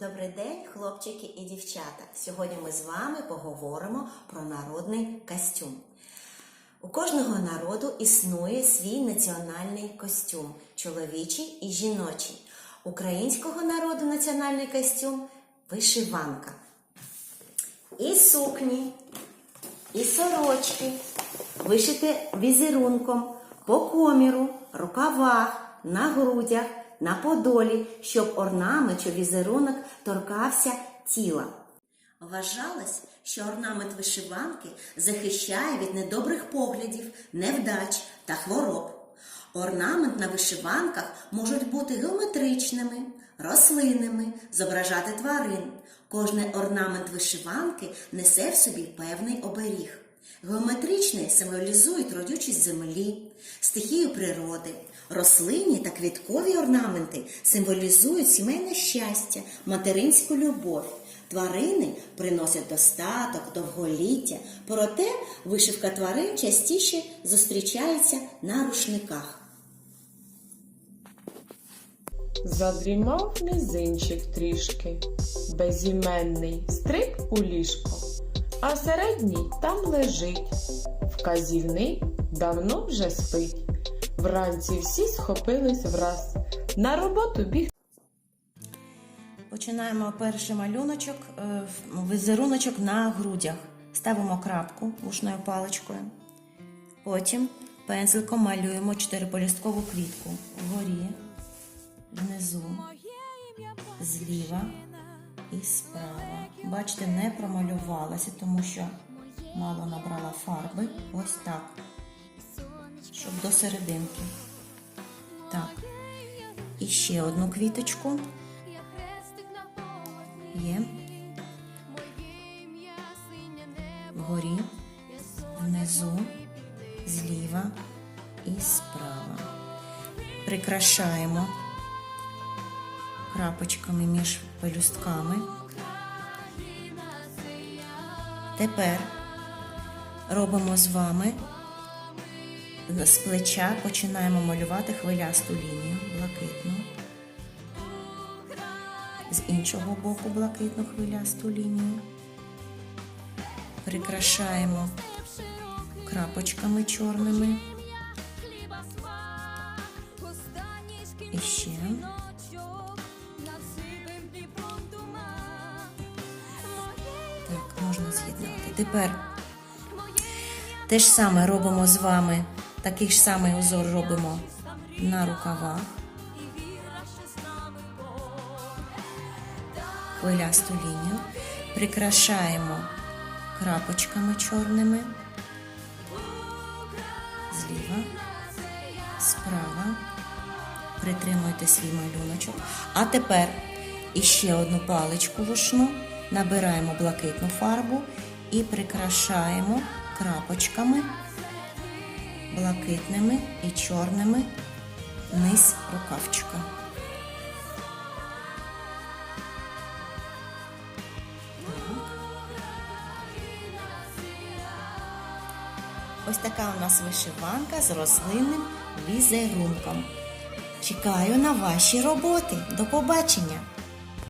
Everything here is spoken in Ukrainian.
Добрий день, хлопчики і дівчата. Сьогодні ми з вами поговоримо про народний костюм. У кожного народу існує свій національний костюм чоловічий і жіночий. Українського народу національний костюм вишиванка. І сукні, і сорочки, вишити візерунком, по коміру, рукавах, на грудях, на подолі, щоб орнамент чи візерунок торкався тіла. Вважалось, що орнамент вишиванки захищає від недобрих поглядів, невдач та хвороб. Орнамент на вишиванках можуть бути геометричними, рослинними, зображати тварин. Кожний орнамент вишиванки несе в собі певний оберіг. Геометричний символізують родючість землі, стихію природи. Рослинні та квіткові орнаменти символізують сімейне щастя, материнську любов. Тварини приносять достаток, довголіття, проте вишивка тварин частіше зустрічається на рушниках. Задрімав мізинчик трішки, безіменний стрик у ліжко, а середній там лежить, вказівний давно вже спить. Вранці всі схопились враз, на роботу біг. Починаємо перший малюночок, е, візеруночок на грудях. Ставимо крапку вушною паличкою. Потім пензликом малюємо чотириполісткову квітку вгорі, внизу, зліва і справа. Бачите, не промалювалася, тому що мало набрала фарби. Ось так. Щоб до серединки. Так. І ще одну квіточку. Є. Вгорі, внизу, зліва і справа. Прикрашаємо крапочками між пелюстками. Тепер робимо з вами з плеча починаємо малювати хвилясту лінію блакитну з іншого боку блакитну хвилясту лінію. Прикрашаємо крапочками чорними. І ще. Тепер. Те ж саме робимо з вами, такий ж самий узор робимо на рукавах. хвилясту лінію, прикрашаємо крапочками чорними, зліва, справа, притримуйте свій малюночок. А тепер іще одну паличку вушну, набираємо блакитну фарбу і прикрашаємо крапочками блакитними і чорними низ рукавчика. Ось така у нас вишиванка з рослинним візерунком. Чекаю на ваші роботи. До побачення!